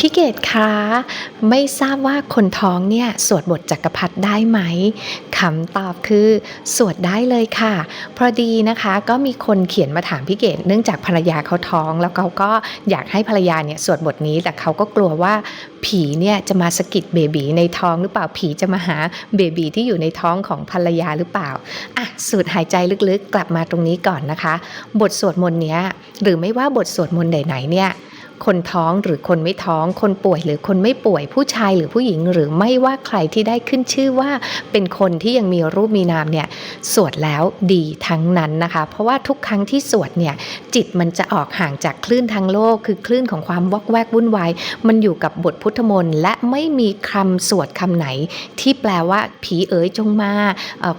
พี่เกดคะไม่ทราบว่าคนท้องเนี่ยสวดบทจักรพรรดิได้ไหมคำตอบคือสวดได้เลยค่ะ พอดีนะคะก็มีคนเขียนมาถามพี่เกดเนื่องจากภรรยาเขาท้อง แล้วเขาก็อยากให้ภรรยาเนี่ยสวดบทนี้แต่เขาก็กลัวว่าผีเนี่ยจะมาสะกิดเบบีในท้องหรือเปล่าผีจะมาหาเบบีที่อยู่ในท้องของภรรยาหรือเปล่าอะสูดหายใจลึกๆ กลับมาตรงนี้ก่อนนะคะ บทสวดมนต์เนี้ยหรือไม่ว่าบทสวดมนต์ไหนๆเนี่ย คนท้องหรือคนไม่ท้อง คนป่วยหรือคนไม่ป่วยผู้ชายหรือผู้หญิง หรือไม่ว่าใครที่ได้ขึ้นชื่อว่าเป็นคนที่ยังมีรูปมีนามเนี่ยสวดแล้วดีทั้งนั้นนะคะ เพราะว่าทุกครั้งที่สวดเนี่ยจิตมันจะออกห่างจากคลื่นทางโลก คือคลื่นของความวอกแวกวุ่นวายมันอยู่กับบทพุทธมนต์และไม่มีคำสวดคำไหน ที่แปลว่าผีเอ๋ยจงมา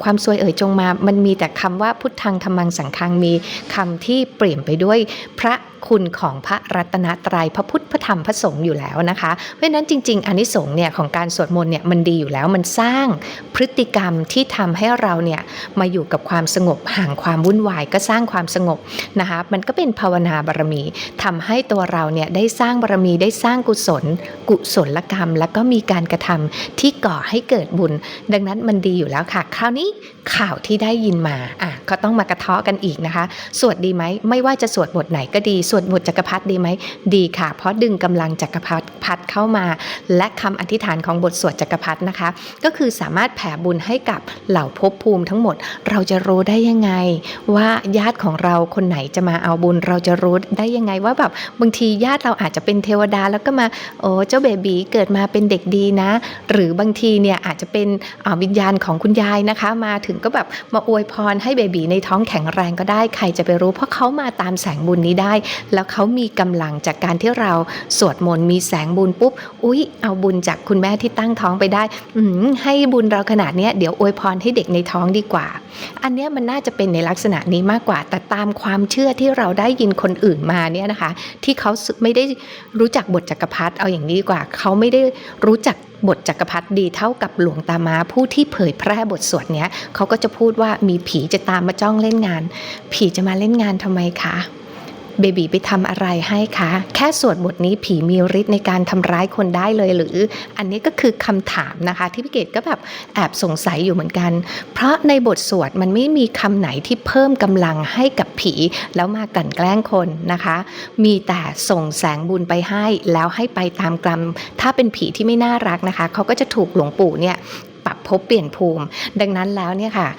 ความซวยเอ๋ยจงมา มันมีแต่คำว่าพุทธังธรรมังสังฆังมีคำที่เปลี่ยนไปด้วยพระคุณของพระรัตนตรัยพระพุทธพระธรรมพระสงฆ์อยู่แล้วนะคะ เพราะฉะนั้นจริง ๆ อนิสงส์เนี่ยของการสวดมนต์เนี่ยมันดีอยู่แล้วมันสร้างพฤติกรรมที่ทำให้เราเนี่ยมาอยู่กับความสงบห่างความวุ่นวายก็สร้างความสงบนะคะมันก็เป็นภาวนาบารมีทำให้ตัวเราเนี่ยได้สร้างบารมีได้สร้างกุศล กุศลกรรม แล้วก็มีการกระทำที่ก่อให้เกิดบุญ ดังนั้นมันดีอยู่แล้วค่ะ คราวนี้ข่าวที่ได้ยินมาอะก็ต้องมากระเทาะกันอีกนะคะ สวดดีไหมไม่ว่าจะสวดบทไหนก็ดีสวดบทจักรพรรดิดีไหมดีค่ะ เพราะดึงกำลังจักรพรรดิพัดเข้ามา และคำอธิษฐานของบทสวดจักรพรรดินะคะ ก็คือสามารถแผ่บุญให้กับเหล่าภพภูมิทั้งหมด เราจะรู้ได้ยังไง ว่าญาติของเราคนไหนจะมาเอาบุญ เราจะรู้ได้ยังไงว่าแบบบางทีญาติเราอาจจะเป็นเทวดาแล้วก็มาโอ้เจ้าเบบีเกิดมาเป็นเด็กดีนะ หรือบางทีเนี่ยอาจจะเป็นอวิญญาณของคุณยายนะคะ มาถึงก็แบบมาอวยพรให้เบบีในท้องแข็งแรงก็ได้ใครจะไปรู้เพราะเขามาตามแสงบุญนี้ได้แล้วเขามีกำลังจากการที่เราสวดมนต์มีแสงบุญปุ๊บ อุ๊ย เอาบุญจากคุณแม่ที่ตั้งท้องไปได้ อืให้บุญเราขนาดนี้เดี๋ยวอวยพรให้เด็กในท้องดีกว่า อันเนี้ยมันน่าจะเป็นในลักษณะนี้มากกว่า แต่ตามความเชื่อที่เราได้ยินคนอื่นมาเนี่ยนะคะ ที่เขาไม่ได้รู้จักบทจักรพรรดิเอาอย่างนี้ดีกว่า เขาไม่ได้รู้จักบทจักรพรรดิดีเท่ากับหลวงตามาผู้ที่เผยแพร่บทสวดเนี้ยเขาก็จะพูดว่ามีผีจะตามมาจ้องเล่นงาน ผีจะมาเล่นงานทำไมคะ เบบีไปทำอะไรให้คะ แค่สวดบทนี้ผีมีฤทธิ์ในการทำร้ายคนได้เลยหรือ อันนี้ก็คือคำถามนะคะ ที่พี่เกดก็แบบแอบสงสัยอยู่เหมือนกัน เพราะในบทสวดมันไม่มีคำไหนที่เพิ่มกำลังให้กับผี แล้วมากลั่นแกล้งคนนะคะ มีแต่ส่งแสงบุญไปให้ แล้วให้ไปตามกรรม ถ้าเป็นผีที่ไม่น่ารักนะคะ เขาก็จะถูกหลวงปู่เนี่ย ปรับภพเปลี่ยนภูมิ ดังนั้นแล้วเนี่ยค่ะ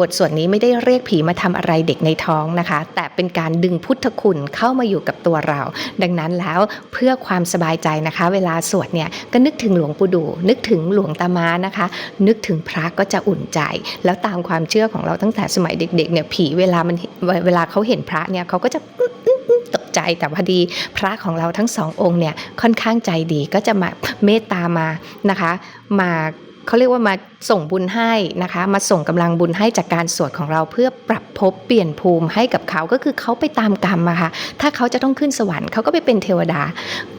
บทสวดนี้ไม่ได้เรียกผีมาทำอะไรเด็กในท้องนะคะ แต่เป็นการดึงพุทธคุณเข้ามาอยู่กับตัวเรา ดังนั้นแล้วเพื่อความสบายใจนะคะ เวลาสวดเนี่ยก็นึกถึงหลวงปู่ดูนึกถึงหลวงตามานะคะ นึกถึงพระก็จะอุ่นใจ แล้วตามความเชื่อของเราตั้งแต่สมัยเด็กๆเนี่ยผีเวลามันเวลาเขาเห็นพระเนี่ยเขาก็จะตกใจแต่พอดีพระของเราทั้งสององค์เนี่ยค่อนข้างใจดีก็จะมาเมตตามานะคะ มา เขาเรียกว่ามาส่งบุญให้นะคะ มาส่งกำลังบุญให้จากการสวดของเราเพื่อปรับภพเปลี่ยนภูมิให้กับเขาก็คือเขาไปตามกรรมอะค่ะถ้าเขาจะต้องขึ้นสวรรค์เขาก็ไปเป็นเทวดา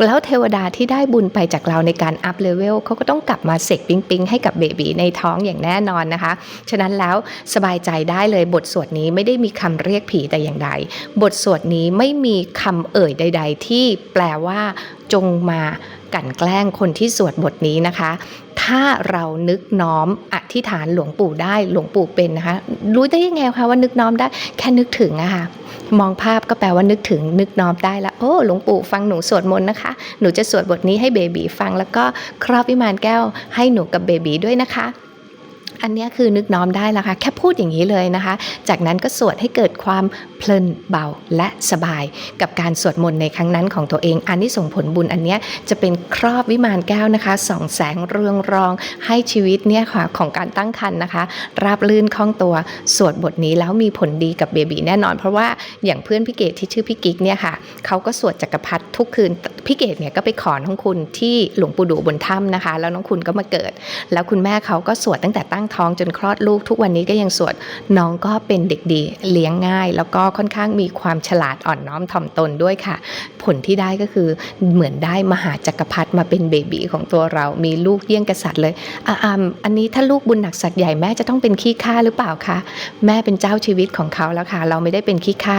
แล้วเทวดาที่ได้บุญไปจากเราในการอัพเลเวลเขาก็ต้องกลับมาเสกปิ๊งปิงให้กับเบบีในท้องอย่างแน่นอนนะคะ ฉะนั้นแล้วสบายใจได้เลยบทสวดนี้ไม่ได้มีคำเรียกผีแต่อย่างใด บทสวดนี้ไม่มีคำเอ่ยใด ๆ ที่แปลว่าจงมา กลั่นแกล้งคนที่สวดบทนี้นะคะ ถ้าเรานึกน้อมอธิษฐานหลวงปู่ได้หลวงปู่เป็นนะคะ รู้ได้ยังไงคะว่านึกน้อมได้แค่นึกถึงอะค่ะมองภาพก็แปลว่านึกถึงนึกน้อมได้ละโอ้หลวงปู่ฟังหนูสวดมนต์นะคะ หนูจะสวดบทนี้ให้เบบีฟังแล้วก็ครอบวิมานแก้วให้หนูกับเบบีด้วยนะคะ อันนี้คือนึกน้อมได้แล้วค่ะแค่พูดอย่างนี้เลยนะคะ จากนั้นก็สวดให้เกิดความเพลินเบาและสบาย กับการสวดมนต์ในครั้งนั้นของตัวเองอันนี้ส่งผลบุญอันนี้จะเป็นครอบวิมานแก้วนะคะส่องแสงเรืองรองให้ชีวิตเนี่ยค่ะของการตั้งครรภ์นะคะ ราบลื่นคล่องตัวสวดบทนี้แล้วมีผลดีกับเบบีแน่นอน เพราะว่าอย่างเพื่อนพี่เกดที่ชื่อพี่กิ๊กเนี่ยค่ะเขาก็สวดจักรพรรดิทุกคืนพี่เกดเนี่ยก็ไปขอน้องคุณที่หลวงปู่ดูบนถ้ำนะคะ แล้วน้องคุณก็มาเกิด แล้วคุณแม่เขาก็สวดตั้งแต่ตั้งงท้องจนคลอดลูกทุกวันนี้ก็ยังสวดน้องก็เป็นเด็กดีเลี้ยงง่าย แล้วก็ค่อนข้างมีความฉลาดอ่อนน้อมถ่อมตนด้วยค่ะ ผลที่ได้ก็คือเหมือนได้มหาจักรพรรดิมาเป็นเบบีของตัวเรามีลูกเยี่ยงกษัตริย์เลยอะอามอันนี้ถ้าลูกบุญหนักสัตว์ใหญ่แม่จะต้องเป็นขี้ข้าหรือเปล่าคะแม่เป็นเจ้าชีวิตของเขาแล้วค่ะ เราไม่ได้เป็นขี้ข้า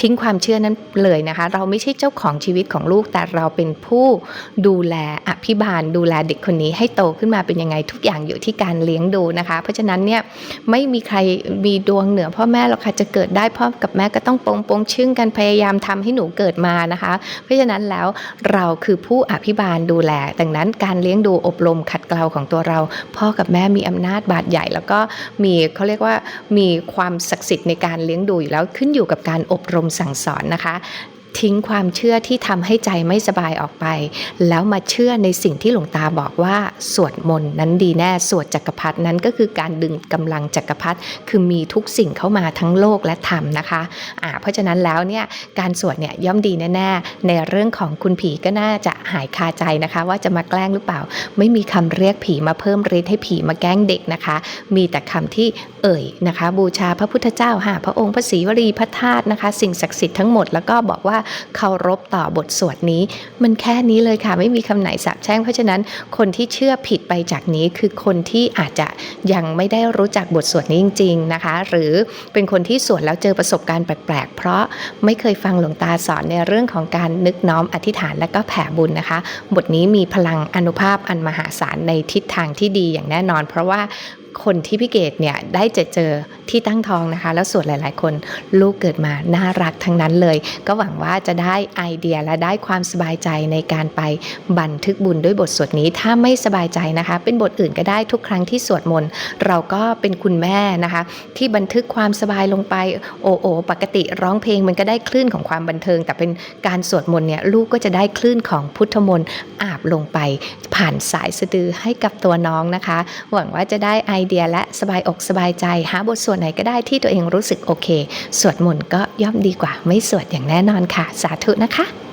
ทิ้งความเชื่อนั้นเลยนะคะ เราไม่ใช่เจ้าของชีวิตของลูกแต่เราเป็นผู้ดูแลอภิบาลดูแลเด็กคนนี้ให้โตขึ้นมาเป็นยังไงทุกอย่างอยู่ที่การเลี้ยงดูนะคะเพราะฉะนั้นเนี่ยไม่มีใครมีดวงเหนือพ่อแม่หรอกค่ะจะเกิดได้พ่อกับแม่ก็ต้องปงปงชึ่งกันพยายามทำให้หนูเกิดมานะคะ เพราะฉะนั้นแล้วเราคือผู้อภิบาลดูแล ดังนั้นการเลี้ยงดูอบรมขัดเกลาของตัวเรา พ่อกับแม่มีอำนาจบาดใหญ่ แล้วก็มีเขาเรียกว่ามีความศักดิ์สิทธิ์ในการเลี้ยงดูอยู่แล้วขึ้นอยู่กับการอบรมสั่งสอนนะคะ ทิ้งความเชื่อที่ทำให้ใจไม่สบายออกไป แล้วมาเชื่อในสิ่งที่หลวงตาบอกว่าสวดมนต์นั้นดีแน่สวดจักรพรรดินั้นก็คือการดึงกำลังจักรพรรดิคือมีทุกสิ่งเข้ามาทั้งโลกและธรรมนะคะอ่าเพราะฉะนั้นแล้วเนี่ยการสวดเนี่ยย่อมดีแน่ๆในเรื่องของคุณผีก็น่าจะหายคาใจนะคะ ว่าจะมาแกล้งหรือเปล่า ไม่มีคำเรียกผีมาเพิ่มฤทธิ์ให้ผีมาแกล้งเด็กนะคะ มีแต่คำที่เอ่ยนะคะ บูชาพระพุทธเจ้าหาพระองค์พระศรีวรีพระธาตุนะคะ สิ่งศักดิ์สิทธิ์ทั้งหมดแล้วก็บอกว่าเคารพต่อบทสวดนี้ มันแค่นี้เลยค่ะ ไม่มีคำไหนสาบแช่ง เพราะฉะนั้นคนที่เชื่อผิดไปจากนี้คือคนที่อาจจะยังไม่ได้รู้จักบทสวดนี้จริง ๆนะคะ หรือเป็นคนที่สวดแล้วเจอประสบการณ์แปลกๆ เพราะไม่เคยฟังหลวงตาสอนในเรื่องของการนึกน้อมอธิษฐานและก็แผ่บุญนะคะ บทนี้มีพลังอนุภาพอันมหาศาลในทิศทางที่ดีอย่างแน่นอน เพราะว่า คนที่พี่เกดเนี่ยได้เจอเจอที่ตั้งท้องนะคะ แล้วส่วนหลาย ๆ คนลูกเกิดมาน่ารักทั้งนั้นเลย ก็หวังว่าจะได้ไอเดียและได้ความสบายใจในการไปบันทึกบุญด้วยบทสวดนี้ ถ้าไม่สบายใจนะคะ เป็นบทอื่นก็ได้ทุกครั้งที่สวดมนต์เราก็เป็นคุณแม่นะคะ ที่บันทึกความสบายลงไปโอโอปกติร้องเพลงมันก็ได้คลื่นของความบันเทิง แต่เป็นการสวดมนต์เนี่ยลูกก็จะได้คลื่นของพุทธมนต์อาบลงไป ผ่านสายสะดือให้กับตัวน้องนะคะ หวังว่าจะได้ไอเดียและสบายอกสบายใจ หาบทสวดไหนก็ได้ที่ตัวเองรู้สึกโอเค สวดมนต์ก็ย่อมดีกว่าไม่สวดอย่างแน่นอนค่ะ สาธุนะคะ